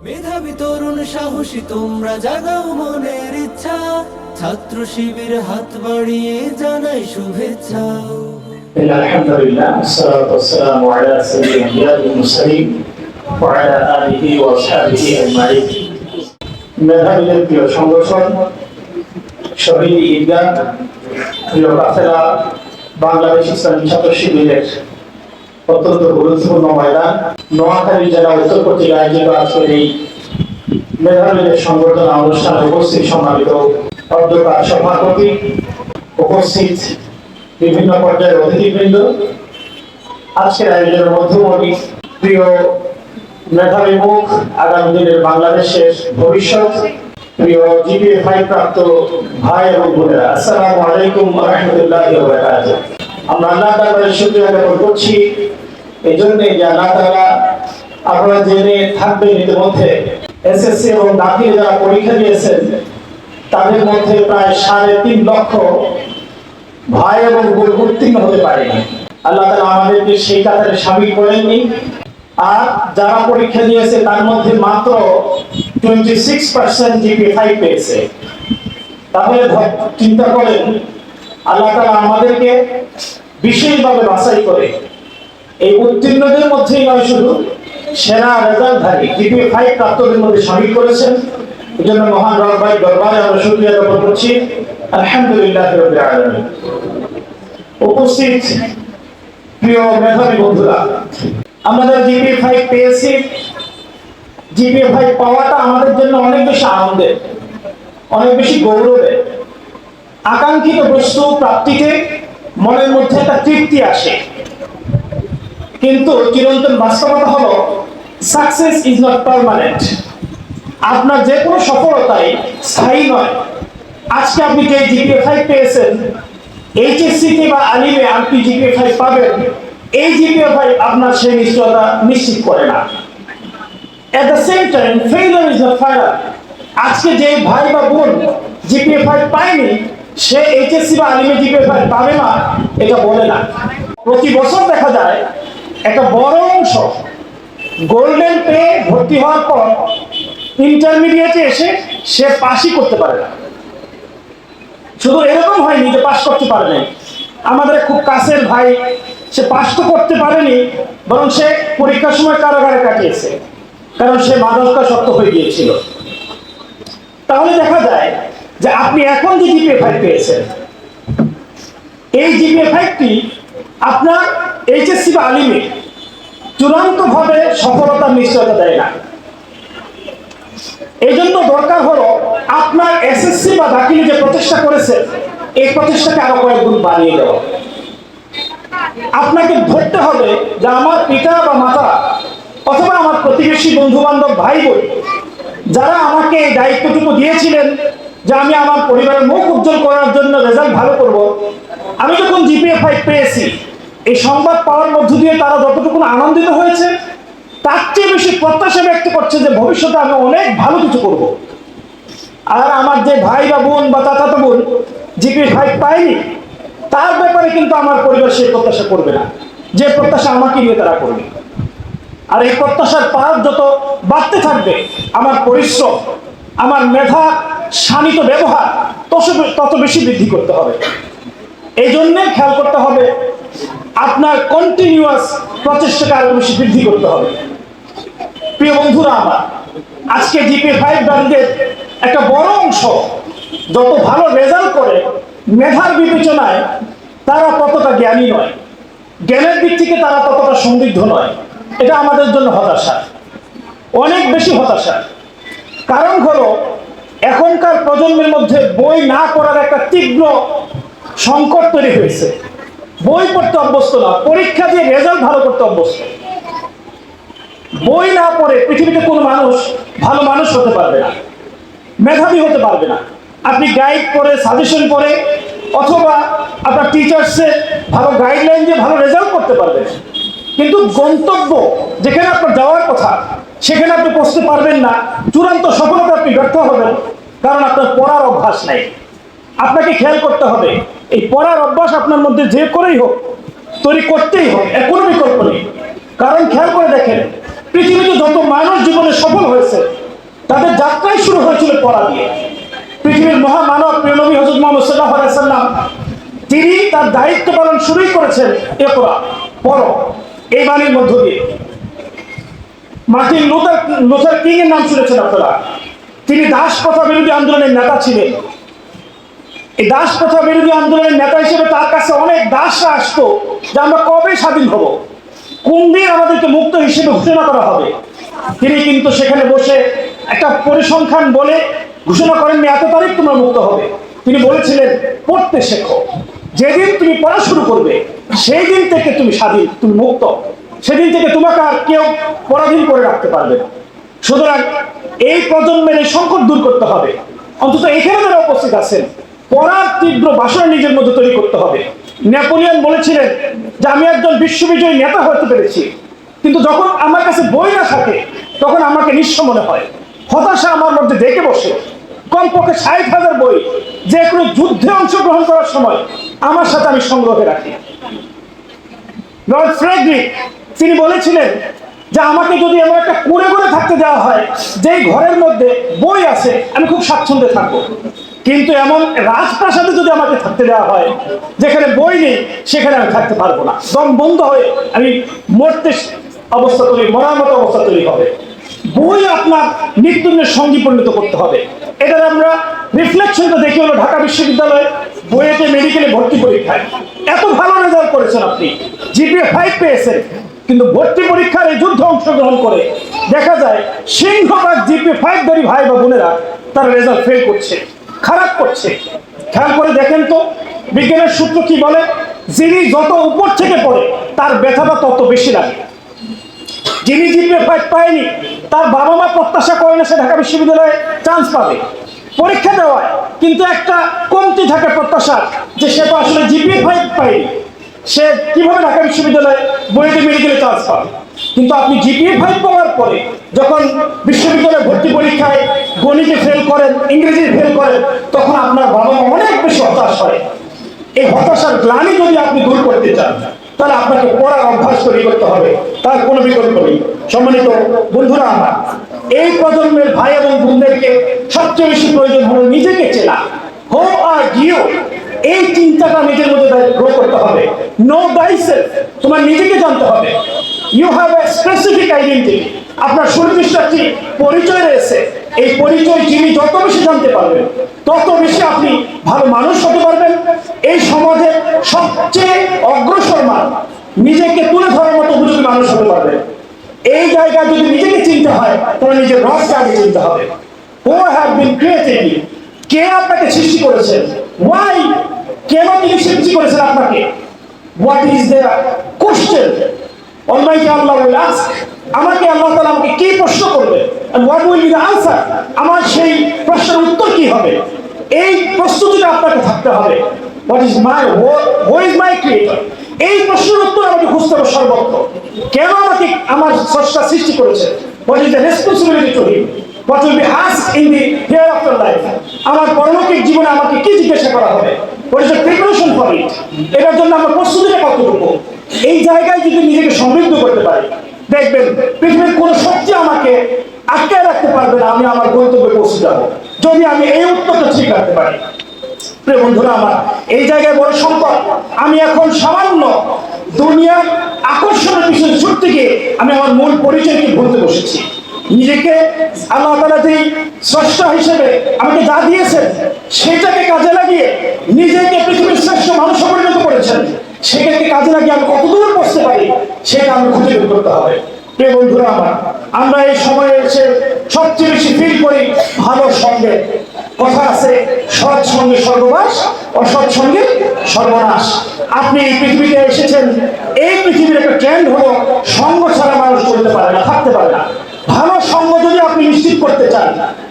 মেধাবী তরুণ সাহসী তোমরা জাগাও মনের ইচ্ছা ছাত্র শিবির হাত বাড়িয়ে জানাই শুভেচ্ছা إن الحمد لله والصلاة والسلام على سيد الأنبياء والمرسلين وعلى آله وأصحابه أجمعين মেধাবীদের প্রিয় সংগঠন শহীদ ঈদগাহ প্রিয় কাফেলা বাংলাদেশ ইসলামী ছাত্র শিবিরের অত্যন্ত গুরুত্বপূর্ণ ময়দান। নোয়াখালী জেলা উত্তর কর্তৃক আয়োজিত আজকের এই মেধাবীদের সংবর্ধনা অনুষ্ঠানে উপস্থিত সম্মানিত অধ্যকার সভাপতি, উপস্থিত বিভিন্ন পর্যায়ের অতিথিবৃন্দ। আজকের আয়োজনের মধ্যমণি, প্রিয় মেধাবী মুখ, আগামী দিনের বাংলাদেশের ভবিষ্যৎ, প্রিয় জিপিএ ফাইভ প্রাপ্ত ভাই এবং বোনেরা, আসসালামু আলাইকুম রহমতুল্লাহ আমরা আল্লাহ তাআলার শুকরিয়া জ্ঞাপন করছি। এই জন্যে যে আল্লাহ তাআলা আপনারা জেনে থাকবেন ইতিমধ্যে এসএসসি এবং যারা পরীক্ষা দিয়েছেন, তাদের মধ্যে প্রায় সাড়ে তিন লক্ষ এবং যারা পরীক্ষা দিয়েছে, তার মধ্যে মাত্র টোয়েন্টি সিক্স পার্সেন্ট চিন্তা করেন, আল্লাহ আমাদেরকে বিশেষভাবে বাছাই করে এই উত্তীর্ণদের মধ্যেই নয় শুধু সেরা রেজাল্টধারী জিপি ফাইভ প্রাপ্তদের মধ্যে সামিল করেছেন। এই জন্য মহান রব্বাই দরবারে আমরা শুকরিয়া জ্ঞাপন করছি। আলহামদুলিল্লাহ উপস্থিত প্রিয় মেধাবী বন্ধুরা, আমাদের জিপি ফাইভ পেয়েছি। জিপি ফাইভ পাওয়াটা আমাদের জন্য অনেক বেশি আনন্দের অনেক বেশি গৌরবের আকাঙ্ক্ষিত বস্তু, প্রাপ্তিতে মনের মধ্যে একটা তৃপ্তি আসে। কিন্তু চিরন্তন বাস্তবতা হলো সাকসেস ইজ নট পারমানেন্ট আপনার যে কোনো সফলতাই স্থায়ী নয়। আজকে আপনি যে জিপিএ ফাইভ পেয়েছেন এইচএসসি তে বা আলিমে আপনি জিপিএ ফাইভ পাবেন, এই জিপিএ ফাইভ আপনার সেই নিশ্চয়তা নিশ্চিত করে না। At the same time failure is not fire আজকে যে ভাই বা বোন জিপিএ ফাইভ পায়নি, সে এইচএসসি বা আলিমে জিপিএ ফাইভ পাবে না, এটা বলে না। প্রতি বছর দেখা যায় একটা বড় অংশ গোল্ডেন পে ভর্তি হওয়ার পর ইন্টারমিডিয়েটে এসে সে পাশই করতে পারে না। শুধু এরকম হয়নি যে পাশ করতে পারে নাই। আমাদের খুব কাছের ভাই, সে পাশ তো করতে পারেনি, বরং সে পরীক্ষার সময় কারাগারে কাটিয়েছে, কারণ সে মাদকাসক্ত হয়ে গিয়েছিল। তাহলে দেখা যায় যে আপনি এখন যে জিপিএ ফাইভ পেয়েছেন, এই জিপিএ ফাইভটি আপনার এইচএসসি বা আলিমে, চূড়ান্তভাবে সফলতা নিশ্চয়তা দেয় না। এই জন্য দরকার হলো আপনার এসএসসি বা দাখিলে যে প্রচেষ্টা করেছে, এই প্রচেষ্টাকে আরও কয়েক গুণ বাড়িয়ে দেওয়া। আপনাকে ধরতে হবে যে আমার পিতা বা মাতা অথবা আমার প্রতিবেশী বন্ধু বান্ধব ভাই বোন, যারা আমাকে এই দায়িত্বটুকু দিয়েছিলেন যে আমি আমার পরিবারের মুখ উজ্জ্বল করার জন্য রেজাল্ট ভালো করব। আমি যখন জিপিএ ফাইভ পেয়েছি এই সংবাদ পাওয়ার মধ্য দিয়ে তারা যতটুকু আনন্দিত হয়েছে, তার চেয়ে বেশি প্রত্যাশা ব্যক্ত করছে যে ভবিষ্যতে আমি অনেক ভালো কিছু করব। আর আমার যে ভাই বা বোন বা চাচাতো বোন জিপি ফাইভ পায়নি, তার ব্যাপারে কিন্তু আমার পরিবার সেই প্রত্যাশা করবে না। যে প্রত্যাশা আমাকে নিয়ে তারা করবে। আর এই প্রত্যাশার পার যত বাড়তে থাকবে, আমার পরিশ্রম, আমার মেধা, শানিত ব্যবহার তত বেশি বৃদ্ধি করতে হবে। এই জন্যে খেয়াল করতে হবে আপনার কন্টিনিউয়াস প্রচেষ্টাকে আরও বেশি বৃদ্ধি করতে হবে। প্রিয় বন্ধুরা আমার, আজকে জিপি ফাইভ ব্যান্ডের একটা বড় অংশ যত ভালো রেজাল্ট করে, মেধার বিবেচনায় তারা ততটা জ্ঞানী নয়। জ্ঞানের দিক থেকে তারা ততটা সমৃদ্ধ নয়। এটা আমাদের জন্য হতাশা। অনেক বেশি হতাশা। কারণ হলো, এখনকার প্রজন্মের মধ্যে বই না পড়ার একটা তীব্র সংকট তৈরি হয়েছে। বই পড়তে অভ্যস্ত না, পরীক্ষা দিয়ে রেজাল্ট ভালো করতে অভ্যস্ত। বই না পড়ে পৃথিবীতে কোনো মানুষ ভালো মানুষ হতে পারবে না, মেধাবী হতে পারবে না। আপনি গাইড করে সাজেশন করে অথবা আপনার টিচার্সে ভালো গাইডলাইন দিয়ে ভালো রেজাল্ট করতে পারবেন। কিন্তু গন্তব্য যেখানে আপনার যাওয়ার কথা, সেখানে আপনি পৌঁছতে পারবেন না। চূড়ান্ত সফলতা আপনি ব্যর্থ হবেন, কারণ আপনার পড়ার অভ্যাস নেই। আপনাকে খেয়াল করতে হবে, এই পড়ার অভ্যাস আপনার মধ্যে যে করেই হোক, তৈরি করতেই হোক, এর কোনো বিকল্প নেই। কারণ খেয়াল করে দেখেন, পৃথিবীতে যত মানুষ জীবনে সফল হয়েছে, তাদের যাত্রাই শুরু হয়েছিল পড়া দিয়ে। পৃথিবীর মহামানব প্রিয়নবী হজরত মোহাম্মদ সাল্লাহ আলাইসাল্লাম তিনি তার দায়িত্ব পালন শুরুই করেছেন এ পড়া, পড়ো, এই বাণীর মধ্য দিয়ে। মার্টিন লুথার লুথার কিং এর নাম শুনেছেন আপনারা? তিনি দাস প্রথা বিরোধী আন্দোলনের নেতা ছিলেন। এই দাস প্রথা বিরোধী আন্দোলনের নেতা হিসেবে তার কাছে অনেক দাসরা আসতো যে আমরা কবে স্বাধীন হব? কোন দিন আমাদেরকে মুক্ত হিসেবে ঘোষণা করা হবে? তিনি কিন্তু সেখানে বসে একটা পরিসংখ্যান বলে ঘোষণা করেননি এত তারিখ তোমরা মুক্ত হবে। তিনি বলেছিলেন, পড়তে শেখো। যেদিন তুমি পড়া শুরু করবে সেই দিন থেকে তুমি স্বাধীন, তুমি মুক্ত। সেদিন থেকে তোমাকে আর কেউ পরাধীন করে রাখতে পারবে না। সুতরাং এই প্রজন্মের এই সংকট দূর করতে হবে। অন্তত এখানে যারা উপস্থিত আছেন পড়ার তীব্র বাসনা নিজের মধ্যে তৈরি করতে হবে। নেপোলিয়ন বলেছিলেন যে, আমি একজন বিশ্ববিজয়ী নেতা হতে পেরেছি। কিন্তু যখন আমার কাছে বই না থাকে, তখন আমাকে নিঃস্ব মনে হয়। হতাশা আমার মধ্যে দেখে বসে। কমপক্ষে ষাট হাজার বই যে কোনো যুদ্ধে অংশগ্রহণ করার সময় আমার সাথে আমি সংগ্রহে রাখি। লর্ড ফ্রেডরিক, তিনি বলেছিলেন যে, আমাকে যদি এমন একটা কুড়ে করে থাকতে দেওয়া হয়, যেই ঘরের মধ্যে বই আছে, আমি খুব স্বাচ্ছন্দ্যে থাকব। কিন্তু এমন রাজপ্রাসাদে যদি আমাকে থাকতে দেওয়া হয়, যেখানে বই নেই, সেখানে আমি থাকতে পারব না। দম বন্ধ হয়ে আমি মরতে অবস্থা তৈরি, মরার মতো অবস্থা তৈরি হবে। বই আপনার মৃত্যুর সঙ্গী পরিণত করতে হবে। এটার আমরা রিফ্লেকশনটা দেখি হলো ঢাকা বিশ্ববিদ্যালয়ে বইয়েতে মেডিকেলে ভর্তি পরীক্ষায়। এত ভালো রেজাল্ট করেছেন আপনি। জিপিএ ফাইভ পেয়েছেন, কিন্তু ভর্তি পরীক্ষার এই যুদ্ধে অংশগ্রহণ করে দেখা যায় সিংহভাগ জিপিএ ফাইভ ধরি ভাই বা বোনেরা তারা রেজাল্ট ফেল করছে। খারাপ করছে। খেয়াল করে দেখেন তো, বিজ্ঞানের সূত্র কি বলে? যিনি যত উপর থেকে পড়ে, তার ব্যথাটা তত বেশি লাগে। যিনি জিপে ফাইভ পায়নি, তার বাবা মা প্রত্যাশা করে না সে ঢাকা বিশ্ববিদ্যালয়ে চান্স পাবে। পরীক্ষা দেওয়ায় কিন্তু একটা কমতি থাকে প্রত্যাশা যে সে তো আসলে জিপিএ ফাইভ পায়নি। সে কীভাবে ঢাকা বিশ্ববিদ্যালয়ে বইতে মেডিকেলে চান্স পাবে? কিন্তু আপনি জিপিএ ফাইভ পাওয়ার পরে যখন বিশ্ববিদ্যালয়ে ভর্তি পরীক্ষায় গণিতে ফেল করেন ইংরেজি ফেল করেন, তখন আপনার বাবা অনেক বেশি হতাশ হয়। এই হতাশার গ্লানি যদি আপনি দূর করতে চান, তাহলে আপনাকে পড়ার অভ্যাস তৈরি করতে হবে। তার কোনো বিকল্প নেই। সম্মানিত বন্ধুরা আমার, এই প্রজন্মের ভাই এবং বোনদেরকে সবচেয়ে বেশি প্রয়োজন হলো নিজেকে চেনা। হো আর গিও। এই চিন্তাটা নিজের মধ্যে গ্রো করতে হবে। নো দাইসেলফ তোমার নিজেকে জানতে হবে। You have a specific identity আপনার সুনির্দিষ্ট পরিচয় রয়েছে। এই পরিচয় যিনি যত বেশি জানতে পারবেন, তত বেশি আপনি ভালো মানুষ হতে পারবেন। এই সমাজে সবচেয়ে অগ্রসর মান নিজেকে তুলে ধরার মতো উপযোগী মানুষ হতে পারবেন। এই জায়গায় যদি নিজেকে চিনতে হয়, তাহলে নিজের রসকে আগে চিনতে হবে। হু হ্যাভ বিন ক্রিয়েটেড কে আপনাকে সৃষ্টি করেছেন ওয়াই কেন তিনি সৃষ্টি করেছেন আপনাকে? What is their question almighty Allah will ask আমাকে আল্লাহ তাআলা আমাকে কি প্রশ্ন করবে? And what will be the answer? আমার সেই প্রশ্নের উত্তর কি হবে? এই প্রস্তুতিটা আপনাকে থাকতে হবে। What is my who is my creator এই প্রশ্নের উত্তর আমাকে খুঁজতে হবে সর্বত্র। কেন আমাকে, আমার স্রষ্টা সৃষ্টি করেছে? What is the responsibility to him what will be ask in the hereafter life আমার পরলৌকিক জীবনে আমাকে কি জিজ্ঞাসা করা হবে? What is the preparation for it এটার জন্য আমার প্রস্তুতিটা কতটুকু? এই জায়গায় যদি নিজেকে সমৃদ্ধ করতে পারি, দেখবেন পৃথিবীর কোন শক্তি আমাকে আটকে রাখতে পারবে না, আমি আমার গন্তব্যে পৌঁছে যাব। যদি আমি এই উত্তরটা ঠিক রাখতে পারি। বন্ধুরা, আমার এই জায়গায় বড় সম্পদ। আমি এখন সামান্য দুনিয়ার আকর্ষণের পিছনে ছুটতে গিয়ে আমি আমার মূল পরিচয়কে ভুলতে বসেছি। নিজেকে আল্লাহ তালা যেই স্রষ্টা হিসেবে আমাকে যা দিয়েছেন, সেটাকে কাজে লাগিয়ে নিজেকে পৃথিবীর শ্রেষ্ঠ মানুষ পরিণত করেছেন। সেটাকে কাজে লাগিয়ে আমি কতদূর পৌঁছতে পারি, সেটা আমি খুঁজে বের করতে হবে। প্রিয় বন্ধুরা আমার, আমরা এই সময়ে এসে সবচেয়ে বেশি ফিল করি ভালো সঙ্গে। কথা আছে, সৎ সঙ্গে সর্বনাশ অসৎ সঙ্গে সর্বনাশ। আপনি এই পৃথিবীতে এসেছেন, এই পৃথিবীর একটা ট্রেন্ড হলো সঙ্গ ছাড়া মানুষ চলতে পারে না, থাকতে পারে না। ভালো সঙ্গ যদি আপনি নিশ্চিত করতে চান,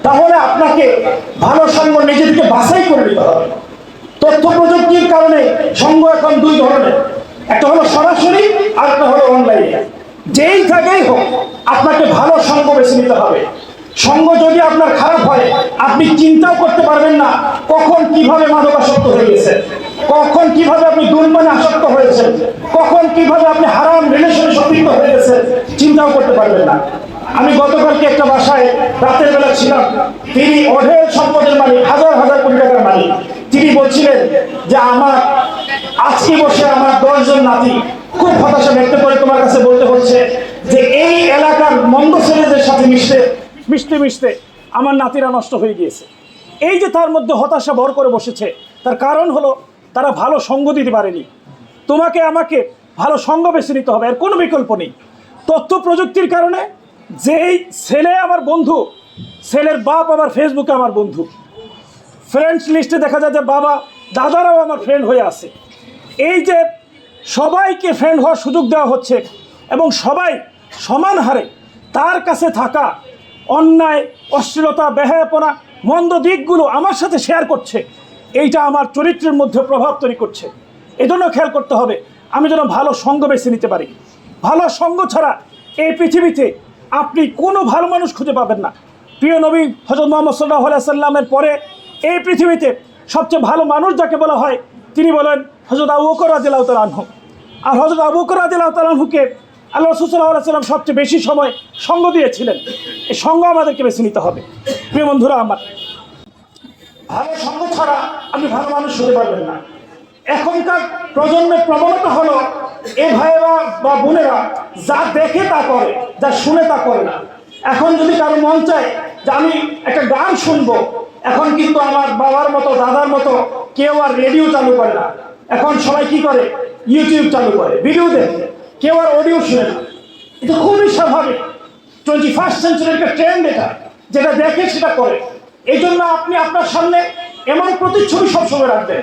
তাহলে আপনাকে ভালো সঙ্গ নিজেদেরকে বাছাই করে নিতে হবে। তথ্য প্রযুক্তির কারণে সঙ্গ এখন দুই ধরনের। একটা হলো সরাসরি, আর একটা হলো অনলাইনে যেই জায়গায় হোক, আপনাকে ভালো সঙ্গ বেছে নিতে হবে। সঙ্গ যদি আপনার খারাপ হয়, আপনি চিন্তাও করতে পারবেন না কখন কীভাবে মাদকাসক্ত হয়ে গেছেন, কখন কীভাবে আপনি দুর্মানে আসক্ত হয়েছেন, কখন কীভাবে আপনি হারাম রিলেশনে সম্পৃক্ত হয়ে গেছেন, চিন্তাও করতে পারবেন না। আমি গতকালকে একটা বাসায় রাতের বেলা ছিলাম। তিনি অঢেল সম্পদের মালিক, হাজার হাজার কোটি টাকার মালিক। তিনি বলছিলেন যে আমার, আজকে বসে আমার দশজন নাতি খুব হতাশা ব্যক্ত করে তোমার কাছে বলতে হচ্ছে যে এই এলাকার মন্দ ছেলেদের সাথে মিশতে মিশতে মিশতে আমার নাতিরা নষ্ট হয়ে গিয়েছে। এই যে তার মধ্যে হতাশা ভর করে বসেছে, তার কারণ হলো তারা ভালো সঙ্গ দিতে পারেনি। তোমাকে আমাকে ভালো সঙ্গ বেছে নিতে হবে আর কোনো বিকল্প নেই। তথ্য প্রযুক্তির কারণে যেই ছেলে আমার বন্ধু, ছেলের বাপ আমার ফেসবুকে আমার বন্ধু। ফ্রেন্ডস লিস্টে দেখা যায় যে বাবা, দাদারাও আমার ফ্রেন্ড হয়ে আছে। এই যে সবাইকে ফ্রেন্ড হওয়ার সুযোগ দেওয়া হচ্ছে এবং সবাই সমান হারে তার কাছে থাকা অন্যায়, অশ্লীলতা, বেহায়াপনা, মন্দ দিকগুলো আমার সাথে শেয়ার করছে। এইটা আমার চরিত্রের মধ্যে প্রভাব তৈরি করছে। এজন্য খেয়াল করতে হবে, আমি যেন ভালো সঙ্গ বেছে নিতে পারি। ভালো সঙ্গ ছাড়া এই পৃথিবীতে আপনি কোনো ভালো মানুষ খুঁজে পাবেন না। প্রিয় নবী হজরত মোহাম্মদ সাল্লাহ সাল্লামের পরে এই পৃথিবীতে সবচেয়ে ভালো মানুষ যাকে বলা হয়, তিনি বলেন হজরত আবু বকর রাদিল্লাহ তালাহু আর হজরত আবু বকর রাদিল্লাহ তালাহুকে আল্লাহ রসুল্লাহ সাল্লাম সবচেয়ে বেশি সময় সঙ্গ দিয়েছিলেন। এই সঙ্গ আমাদেরকে বেছে নিতে হবে। প্রিয় বন্ধুরা আমার, ভালো সঙ্গ ছাড়া আপনি ভালো মানুষ হতে পারবেন না। এখনকার প্রজন্মের প্রবণতা হলো, এ ভাইয়েরা বা বোনেরা যা দেখে তা করে, যা শুনে তা করে না। এখন যদি কারও মন চায় যে আমি একটা গান শুনব এখন কিন্তু আমার বাবার মতো, দাদার মতো কেউ আর রেডিও চালু করে না। এখন সবাই কি করে? ইউটিউব চালু করে ভিডিও দেখে। কেউ আর অডিও শুনে না। এটা খুবই স্বাভাবিক। টোয়েন্টি ফার্স্ট সেঞ্চুরির একটা ট্রেন্ড এটা, যেটা দেখে সেটা করে। এই জন্য আপনি আপনার সামনে এমন প্রতিচ্ছবি সবসময় রাখবেন,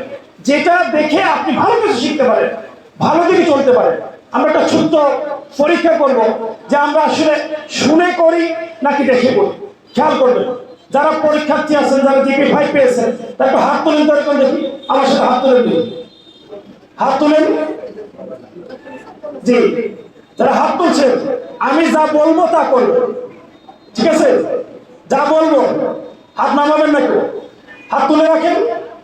যেটা দেখে আপনি ভালো কিছু শিখতে পারেন, ভালো দিকে চলতে পারেন। আমরা একটা ছোট্ট পরীক্ষা করব, যে আমরা আসলে শুনে করি নাকি দেখে করি। খেয়াল করবেন। যারা পরীক্ষার্থী আছেন, যারা জিপি ফাইভ পেয়েছেন একটু হাত তুলেন করে দেখি, আমার সাথে হাত তুলেন হাত তুলেন? জি। যারা হাত তুলছেন, আমি যা বলব তা করব ঠিক আছে? যা বলব, হাত নামাবেন না কেউ। হাত তুলে রাখেন,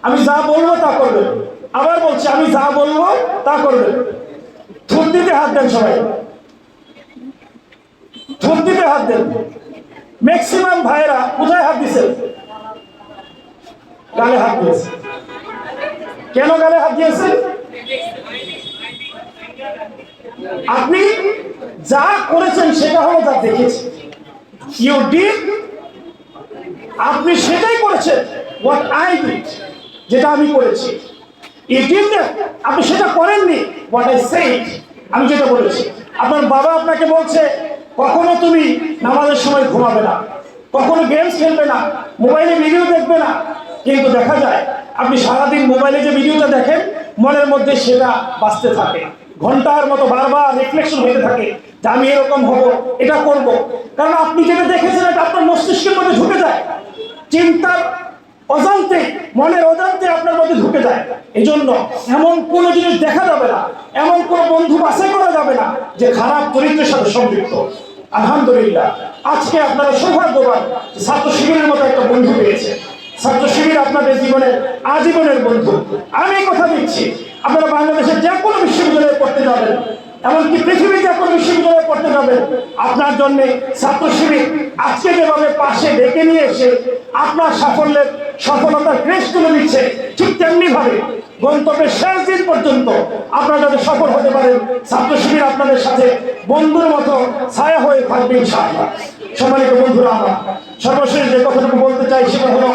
আমি যা বলব তা করবেন। আবার বলছি, আমি যা বলব তা করবেন। থুত দিতে হাত দেন সবাই। থুত দিতে হাত দেন। ম্যাক্সিমাম ভাইয়েরা কোথায় হাত দিছে? গালে হাত দিয়েছে। কেন গালে হাত দিয়েছে? আপনি যা করেছেন সেটা হলো যা দেখেছি। ইউ ডিড আপনি সেটাই করেছেন। হোয়াট আই ডিড যেটা আমি করেছি। ইউ ডিড আপনি সেটা করেননি। হোয়াট আই সেইড আমি যেটা বলেছি। আপনার বাবা আপনাকে বলছে কখনো তুমি নামাজের সময় ঘুমাবে না, কখনো গেমস খেলবে না মোবাইলে ভিডিও দেখবে না। কিন্তু দেখা যায়, আপনি সারাদিন মোবাইলে যে ভিডিওটা দেখেন, মনের মধ্যে সেটা বাঁচতে থাকে। ঘণ্টার মতো বারবার রিফ্লেকশন হতে থাকে যে আমি এরকম হব, এটা করব। কারণ আপনি যেটা দেখেছেন, এটা আপনার মস্তিষ্কের মধ্যে ঢুকে যায়। চিন্তার অজান্তে, মনের অজান্তে আপনার মধ্যে ঢুকে যায়। এই জন্য এমন কোনো জিনিস দেখা যাবে না, এমন কোনো বন্ধু বাছাই করা যাবে না যে খারাপ চরিত্রের সাথে সম্পৃক্ত। আলহামদুলিল্লাহ, আজকে আপনারা সৌভাগ্যবান ছাত্র শিবিরের মতো একটা বন্ধু পেয়েছে। ছাত্র শিবির আপনাদের জীবনের আজীবনের বন্ধু। আমি কথা দিচ্ছি, আপনারা বাংলাদেশের যে কোনো বিশ্ববিদ্যালয়ে পড়তে যাবেন, এমনকি পৃথিবীর যে কোনো বিশ্ববিদ্যালয়ে পড়তে যাবেন, আপনার জন্য ছাত্র শিবির আজকে যেভাবে পাশে ডেকে নিয়ে এসে আপনার সাফল্যের সফলতার ক্রেশ তুলে দিচ্ছে ঠিক তেমনি ভাবে গন্তব্যের শেষ দিন পর্যন্ত আপনারা যাতে সফল হতে পারেন ছাত্র শিবির আপনাদের সাথে বন্ধুর মতো ছায়া হয়ে থাকবে ইনশাআল্লাহ। সম্মানিত বন্ধুরা আমার সর্বশেষ যে কথাটুকু বলতে চাই সেটা হলো,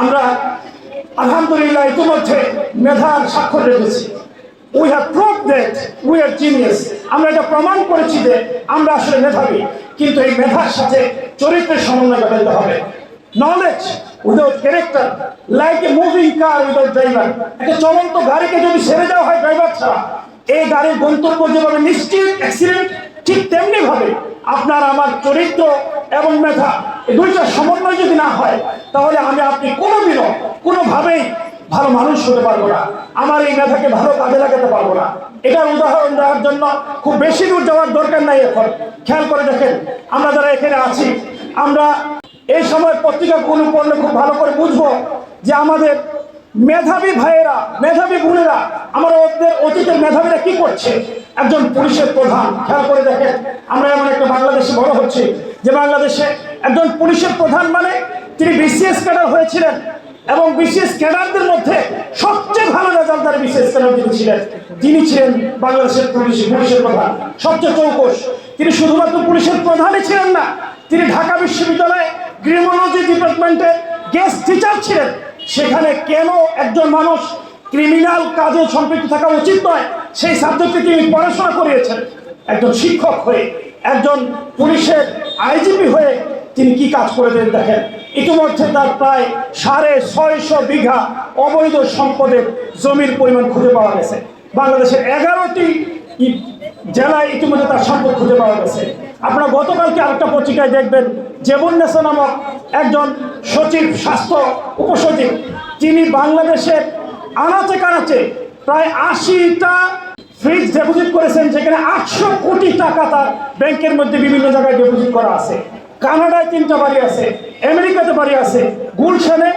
আমরা আলহামদুলিল্লাহ ইতিমধ্যে মেধার স্বাক্ষর রেখেছি। We have prove that we are genius আমরা এটা প্রমাণ করেছি যে আমরা আসলে মেধাবী। কিন্তু এই মেধার সাথে চরিত্রের সমন্বয় ঘটাতে হবে। Knowledge without character like a moving car without driver একটা চলন্ত গাড়িকে যদি ছেড়ে দেওয়া হয় ড্রাইভার ছাড়া, এই গাড়ির গন্তব্য যেভাবে নিশ্চিত অ্যাক্সিডেন্ট ঠিক তেমনি ভাবে আপনার আমার চরিত্র এবং মেধা দুইটা সমন্বয় যদি না হয়, তাহলে আমি আপনি কোনোদিনও, কোনোভাবেই ভালো মানুষ হতে পারব না। আমার এই মেধাকে ভালো কাজে লাগাতে পারব না। এটার উদাহরণ দেওয়ার জন্য খুব বেশি দূর যাওয়ার দরকার নাই এখন। খেয়াল করে দেখেন, আমরা যারা এখানে আছি, আমরা এই সময় পত্রিকাগুলো পড়লে খুব ভালো করে বুঝব যে আমাদের মেধাবী ভাইয়েরা, মেধাবী বোনেরা, আমরা ওদের অতীতের মেধাবীরা কি করছে? একজন পুলিশের প্রধান, খেয়াল করে দেখেন, আমরা এমন একটা বাংলাদেশে বড় হচ্ছে, যে বাংলাদেশে একজন পুলিশের প্রধান মানে তিনি বিসিএস ক্যাডার হয়েছিলেন এবং বিসিএস ক্যাডারদের মধ্যে সবচেয়ে ভালো রেজাল্টদার বিসিএস ক্যাডার যিনি ছিলেন তিনি ছিলেন বাংলাদেশের পুলিশ, পুলিশের প্রধান, সবচেয়ে চৌকস তিনি শুধুমাত্র পুলিশের প্রধানই ছিলেন না, তিনি ঢাকা বিশ্ববিদ্যালয়ে ক্রিমিনোলজি ডিপার্টমেন্টে গেস্ট টিচার ছিলেন। সেখানে কেন একজন মানুষ ক্রিমিনাল কাজে সম্পৃক্ত থাকা উচিত নয়, সেই সাবজেক্টে তিনি পড়াশোনা করিয়েছেন। একজন শিক্ষক হয়ে, একজন পুলিশের আইজিপি হয়ে তিনি কি কাজ করে দেন দেখেন। ইতিমধ্যে তার প্রায় সাড়ে ছয়শো বিঘা অবৈধ সম্পদের জমির পরিমাণ খুঁজে পাওয়া গেছে। বাংলাদেশের এগারোটি জেলায় ইতিমধ্যে তার সম্পদ খুঁজে পাওয়া গেছে। আপনারা গতকালকে আরেকটা পত্রিকায় দেখবেন জেবুন্নেসা নামক একজন সচিব, স্বাস্থ্য উপসচিব, তিনি বাংলাদেশের আনাচে কানাচে প্রায় আশিটা ফ্রিজ ডিপোজিট করেছেন, যেখানে আটশো কোটি টাকা তার ব্যাংকের মধ্যে বিভিন্ন জায়গায় ডিপোজিট করা আছে। কানাডায় তিনটা বাড়ি আছে, আমেরিকাতে বাড়ি আছে, গুলশানে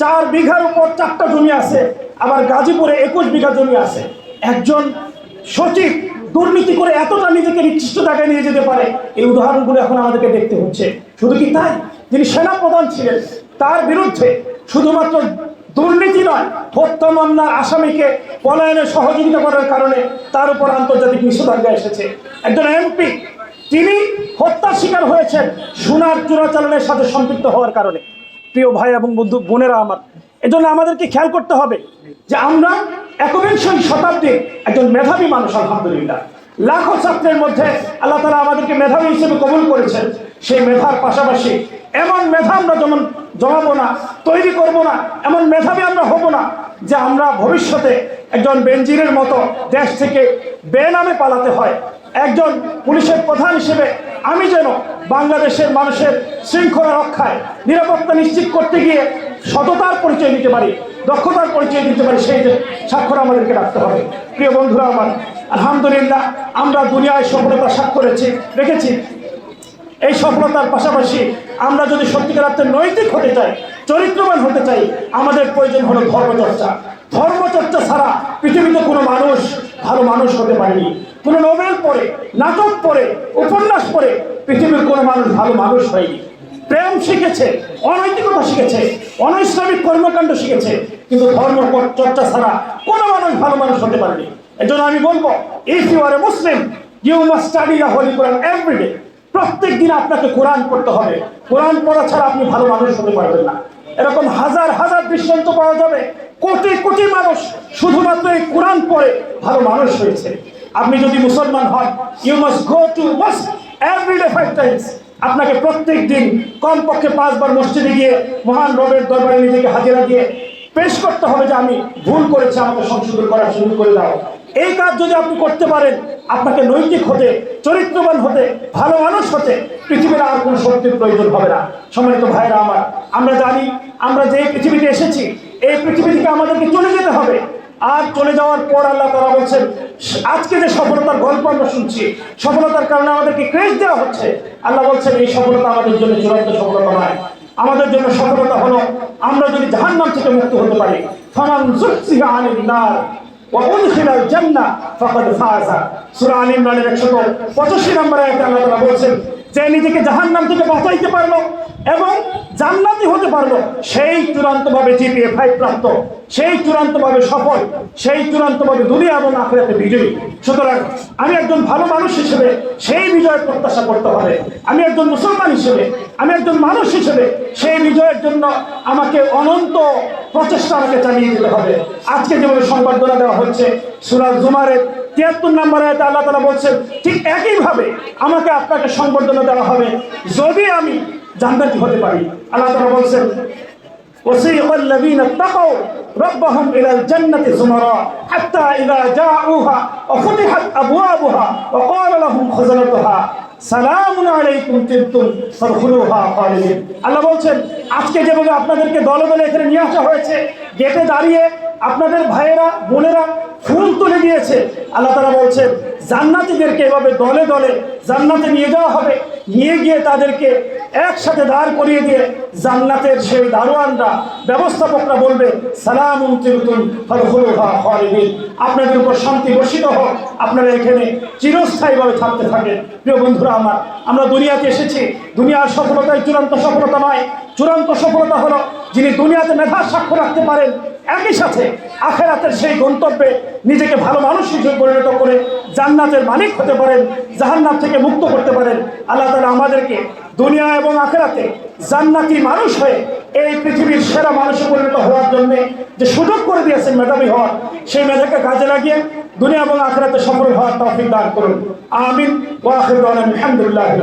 চার বিঘার উপর চারটা জমি আছে, আবার গাজীপুরে একুশ বিঘা জমি আছে। একজন সচিব দুর্নীতি করে এতটা নিজেকে নিকৃষ্ট জায়গায় নিয়ে যেতে পারে, এই উদাহরণগুলো এখন আমাদেরকে দেখতে হচ্ছে। শুধু কি তাই? যিনি সেনাপ্রধান ছিলেন, তার বিরুদ্ধে শুধুমাত্র দুর্নীতি নয়, হত্যা মামলার আসামিকে পলায়নে সহযোগিতা করার কারণে তার উপর আন্তর্জাতিক নিষেধাজ্ঞা এসেছে। একজন এমপি, তিনি হত্যার শিকার হয়েছেন সোনার চোরাচালানের সাথে সম্পৃক্ত হওয়ার কারণে। প্রিয় ভাই এবং বন্ধু, বোনেরা আমার এজন্য আমাদেরকে খেয়াল করতে হবে যে আমরা একবিংশ শতাব্দীর একজন মেধাবী মানুষ, আলহামদুলিল্লাহ। লাখো ছাত্রের মধ্যে আল্লাহ তালা আমাদেরকে মেধাবী হিসেবে কবুল করেছেন। সেই মেধার পাশাপাশি এমন মেধা আমরা যেমন জমাবো না, তৈরি করব না, এমন মেধাবী আমরা হব না যে আমরা ভবিষ্যতে একজন বেঞ্জিরের মতো দেশ থেকে বেনামে পালাতে হয়। একজন পুলিশের প্রধান হিসেবে আমি যেন বাংলাদেশের মানুষের শৃঙ্খলা রক্ষায় নিরাপত্তা নিশ্চিত করতে গিয়ে সততার পরিচয় দিতে পারি, দক্ষতার পরিচয় দিতে পারি, সেই স্বাক্ষর আমাদেরকে রাখতে হবে। প্রিয় বন্ধুরা আমার, আলহামদুলিল্লাহ আমরা দুনিয়ায় সফলতা স্বাক্ষর রেখেছি এই সফলতার পাশাপাশি আমরা যদি সত্যিকার নৈতিক হতে চাই, চরিত্রবান হতে চাই, আমাদের প্রয়োজন হলো ধর্মচর্চা। ধর্মচর্চা ছাড়া পৃথিবীতে কোনো মানুষ, ভালো মানুষ হতে পারেনি। কোনো নোবেল পড়ে, নাটক পড়ে, উপন্যাস পড়ে, পৃথিবীর কোনো মানুষ ভালো মানুষ হয়নি। প্রেম শিখেছে, অনৈতিকতা শিখেছে অনৈসলামিক কর্মকাণ্ড শিখেছে, কিন্তু ধর্ম চর্চা ছাড়া কোনো মানুষ ভালো মানুষ হতে পারেনি। এজন্য আমি বলব if you are a Muslim you must study the holy Quran everyday প্রত্যেক দিন আপনাকে কোরআন পড়তে হবে। কোরআন পড়া ছাড়া আপনি ভালো মানুষ হতে পারবেন না। এরকম হাজার হাজার দৃষ্টান্ত পাওয়া যাবে। কোটি কোটি মানুষ শুধুমাত্র এই কোরআন পড়ে ভালো মানুষ হয়েছে। আপনি যদি মুসলমান হন you must go to must everyday five times আপনাকে প্রত্যেক দিন কমপক্ষে পাঁচবার মসজিদে গিয়ে মহান রবের দরবারে নিজেকে হাজিরা দিয়ে পেশ করতে হবে যে আমি ভুল করেছি, আমাকে সংশোধন করার সুযোগ করে দাও। এই কাজ যদি আপনি করতে পারেন, আপনাকে নৈতিক হতে, চরিত্রবান হতে, ভালো মানুষ হতে পৃথিবীর আর কোনো শক্তির প্রয়োজন হবে না। সম্মানিত ভাইরা আমার, আমরা জানি, আমরা যে পৃথিবীতে এসেছি, এই পৃথিবী থেকে আমাদেরকে চলে যেতে হবে। আর চলে যাওয়ার পর আল্লাহ তারা বলছেন, আজকে যে সফলতার গল্প আমরা শুনছি, সফলতার কারণে আমাদেরকে ক্রেজ দেওয়া হচ্ছে। আল্লাহ বলছেন, এই সফলতা আমাদের জন্য চূড়ান্ত সফলতা নয়। আমাদের জন্য সফলতা হলো, আমরা যদি জাহান্নাম থেকে মুক্ত হতে পারি। ফামান জুহজিহা আনিন নার, ওয়া উদখিলাল জান্নাহ, ফাকাদ ফাযা সূরা আল ইমরানের 185 নম্বর আয়াতে আল্লাহ তাআলা বলেন যে নিজেকে জাহান্নাম থেকে বাঁচাইতে পারল এবং জান্নাতি হতে পারল, সেই চূড়ান্তভাবে জিপিএ ফাইভ প্রাপ্ত, সেই চূড়ান্তভাবে সফল, সেই চূড়ান্তভাবে দুনিয়া এবং আখেরাতে বিজয়ী। সুতরাং আমি একজন ভালো মানুষ হিসেবে সেই বিজয়ের প্রত্যাশা করতে হবে। আমি একজন মুসলমান হিসেবে, আমি একজন মানুষ হিসেবে সেই বিজয়ের জন্য আমাকে অনন্ত প্রচেষ্টা আমাকে চালিয়ে যেতে হবে। আজকে যেভাবে সংবর্ধনা দেওয়া হচ্ছে, সুরাজ জুমারের তিয়াত্তর নম্বর আয়তে আল্লাহ তালা বলছেন ঠিক একইভাবে আমাকে আপনাকে সংবর্ধনা দেওয়া হবে যদি আমি জান্নাতি হতে পারি আল্লাহ তালা বলছেন وسيق الذين اتقوا ربهم إلى الجنة زمرا حتى إذا جاءوها وفتحت أبوابها وقال لهم خزنتها সালামুন আলাইকুম তিবতুম ফাদখুলুহা খালিদিন আল্লাহ বলছেন আজকে যেভাবে আপনাদেরকে দলে দলে এখানে নিয়ে আসা হয়েছে গেটে দাঁড়িয়ে আপনাদের ভাইয়েরা বোনেরা ফুল তুলে দিয়েছে। আল্লাহ তারা বলছেন, জান্নাতীদেরকে এভাবে দলে দলে জান্নাতে নিয়ে যাওয়া হবে। নিয়ে গিয়ে তাদেরকে একসাথে দাঁড় করিয়ে দিয়ে জান্নাতের সেই দারোয়ানরা, ব্যবস্থাপকরা বলবে সালাম আপনাদের উপর শান্তি বর্ষিত হোক। আপনারা এখানে চিরস্থায়ীভাবে থাকতে থাকেন। প্রিয় বন্ধুরা আমার, আমরা দুনিয়াতে এসেছি। দুনিয়ার সফলতায় চূড়ান্ত সফলতা নয়। চূড়ান্ত সফলতা হলো যিনি দুনিয়াতে মেধার সাক্ষ্য রাখতে পারেন একই সাথে আখেরাতের সেই গন্তব্যে নিজেকে ভালো মানুষ হিসেবে পরিণত করে জান্নাতের মালিক হতে পারেন জাহান্নাত থেকে মুক্ত করতে পারেন, আল্লাহ তালা আমাদেরকে দুনিয়া এবং আখেরাতে জান্নাতি মানুষ হয়ে এই পৃথিবীর সেরা মানুষে পরিণত হওয়ার জন্য যে সুযোগ করে দিয়েছেন মেধাবী হওয়ার, সেই মেধাকে কাজে লাগিয়ে দুনিয়া এবং আখেরাতে সফল হওয়ার তৌফিক দান করুন। আমিন। ওয়া আখিরু দাওয়ানা আলহামদুলিল্লাহি